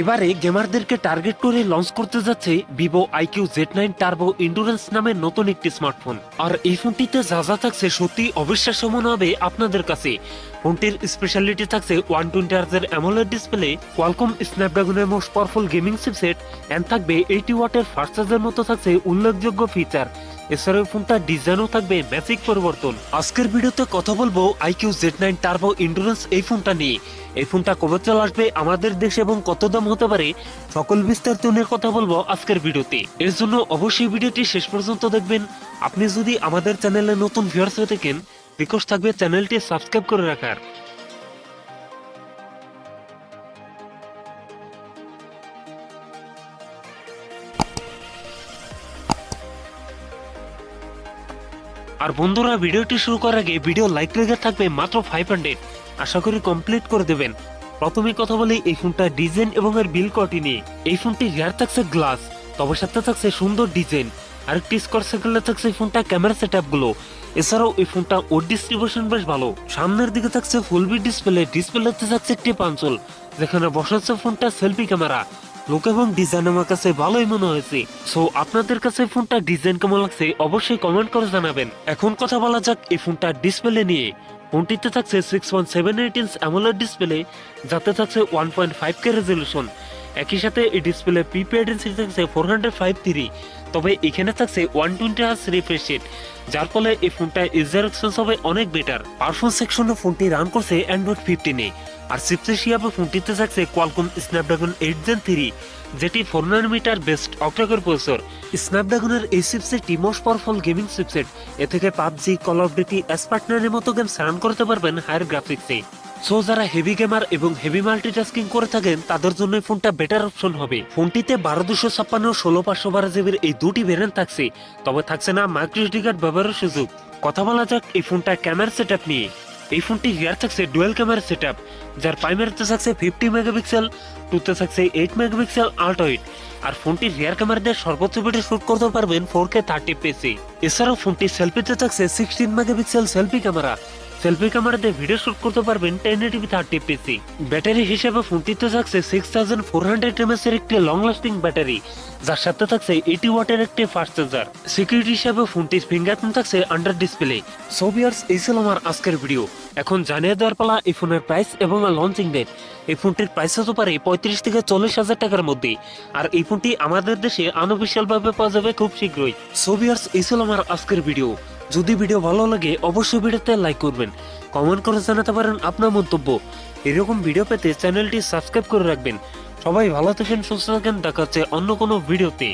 এবারে গেমারদেরকে টার্গেট করে লঞ্চ করতে যাচ্ছে Vivo iQOO Z nine Turbo Endurance নামের নতুন একটি স্মার্টফোন। আর এই ফোনটিতে যা যা থাকছে সত্যি অবিশ্বাস্য মনে হবে আপনাদের কাছে। ফোনটির স্পেশালিটি থাকছে ওয়ান টোয়েন্টি আর্জের AMOLED display Qualcomm স্ন্যাপড্রাগনের most powerful gaming chipset and থাকবে এইটি ওয়াটের ফাস্ট চার্জের মতো থাকছে উল্লেখযোগ্য ফিচার এছাড়াও ফোনটার ডিজাইনও থাকবে ম্যাজিক পরিবর্তন। আজকের ভিডিওতে কথা বলব iQOO Z nine Turbo Endurance এই ফোনটা নিয়ে। এই ফোনটা কবে চলে আসবে আমাদের দেশে এবং কত দাম হতে পারে, সকল বিস্তারিত নিয়ে কথা বলব আজকের ভিডিওতে। এর জন্য অবশ্যই ভিডিওটি শেষ পর্যন্ত দেখবেন। আপনি যদি আমাদের চ্যানেলে নতুন ভিউয়ার্স হয়ে থাকেন রিকোয়েস্ট থাকবে চ্যানেলটি সাবস্ক্রাইব করে রাখার। আর বন্ধুরা, ভিডিওটি শুরু করার আগে ভিডিও লাইক রেখে থাকবে মাত্র ফাইভ হান্ড্রেড আশা করি কমপ্লিট করে দেবেন। প্রথমে কথা বলি এই ফোনটা ডিজাইন এবং এর বিল কোয়ালিটি নিয়ে। এই ফোনটি রিয়ার থাকছে গ্লাস তবে সাথে থাকছে সুন্দর ডিজাইন আরেকটি স্কোর সাইকেলে থাকছে এই ফোনটা ক্যামেরা সেটগুলো। এছাড়াও এই ফোনটা ওর ডিস্ট্রিবিউশন বেশ ভালো। সামনের দিকে থাকছে ফুল বি ডিসপ্লে ডিসপ্লেতে থাকছে একটি পাঞ্চল যেখানে বসাচ্ছে ফোনটা সেলফি ক্যামেরা লুক এবং ডিজাইন আমার কাছে ভালোই মনে হয়েছে। সো আপনাদের কাছে ফোনটা ডিজাইন কেমন লাগছে অবশ্যই কমেন্ট করে জানাবেন। এখন কথা বলা যাক এই ফোনটা ডিসপ্লে নিয়ে। ফোনটিতে থাকছে six point seven eight inch AMOLED display যাতে থাকছে one point five K resolution একই সাথে এই ডিসপ্লে প্রিপেড ডেন্সিটি থাকছে ফোর হান্ড্রেড ফাইভ থ্রি তবে এখানে থাকছে one twenty hertz refresh rate যার ফলে এই ফোনটা ইজার এক্সপেন্স হবে, অনেক বেটার পারফরমেন্স সেকশনে ফোনটি রান করছে অ্যান্ড্রয়েড ফিফটিনে আর চিপসেট হিসাবে ফোনটিতে থাকছে Qualcomm Snapdragon eight Gen three যেটি four nanometer based octa core processor স্ন্যাপড্রাগনের এই চিপসেটটি মোস্ট পাওয়ারফুল গেমিং চিপসেট এ থেকে পাবজি কল অফ ডিউটি এসপার্টনারের মতো গেম রান করতে পারবেন হায়ার গ্রাফিক্সে সো যারা হেভি গেমার এবং হেভি মাল্টিটাস্কিং করে থাকেন, তাদের জন্য ফোনটা বেটার অপশন হবে। ফোনটিতে বারো দুশো ছাপ্পান্ন ষোলো পাঁচশো বারো জিবির এই দুটি ভেরিয়েন্ট থাকছে। তবে থাকছে না মাইক্রোসডি কার্ড ব্যবহারের সুযোগ। কথা বলা যাক এই ফোনটা ক্যামেরা সেট নিয়ে। এই ফোনটি রিয়ার থাকছে ডুয়েল ক্যামেরা সেট যার প্রাইমারিতে থাকছে ফিফটি মেগাপিক্সেল টুতে থাকছে এইট মেগাপিক্সেল আল্ট্রাইট আর ফোনটির রিয়ার ক্যামেরা দিয়ে সর্বোচ্চ বেটে শুট করতে পারবেন ফোর কে থার্টি পিসি এছাড়াও ফোনটি সেলফিতে থাকছে sixteen megapixel selfie camera selfie camera দিয়ে ভিডিও শুট করতে পারবেন টেন এইটিভি থার্টি পিসি ব্যাটারি হিসেবে ফোনটিতে থাকছে সিক্স থাউজেন্ড ফোর হান্ড্রেড এমএস এর একটি লং লাস্টিং ব্যাটারি যার সাথে থাকছে এইটি ওয়াটের একটি ফাস্ট চার্জার সিকিউরিটি হিসেবে ফোনটির ফিঙ্গারপ্রিন্ট থাকছে আন্ডার ডিসপ্লে সো বিয়ার্স এই ছিল আমার আজকের ভিডিও এখন জানিয়ে দেওয়ার পালা এই ফোনের প্রাইস এবং লঞ্চিং ডেট এই ফোনটির প্রাইস হতে পারে পঁয়ত্রিশ থেকে চল্লিশ হাজার টাকার মধ্যে। আর এই ফোনটি আমাদের দেশে আনঅফিসিয়াল ভাবে পাওয়া যাবে খুব শীঘ্রই। সো বিয়ার্স এই ছিল আমার আজকের ভিডিও যদি ভিডিও ভালো লাগে, অবশ্যই ভিডিওতে লাইক করবেন। কমেন্ট করে জানাতে পারেন আপনার মন্তব্য। এরকম ভিডিও পেতে চ্যানেলটি সাবস্ক্রাইব করে রাখবেন। সবাই ভালো থাকেন, সুস্থ থাকেন, দেখা অন্য কোনো ভিডিওতে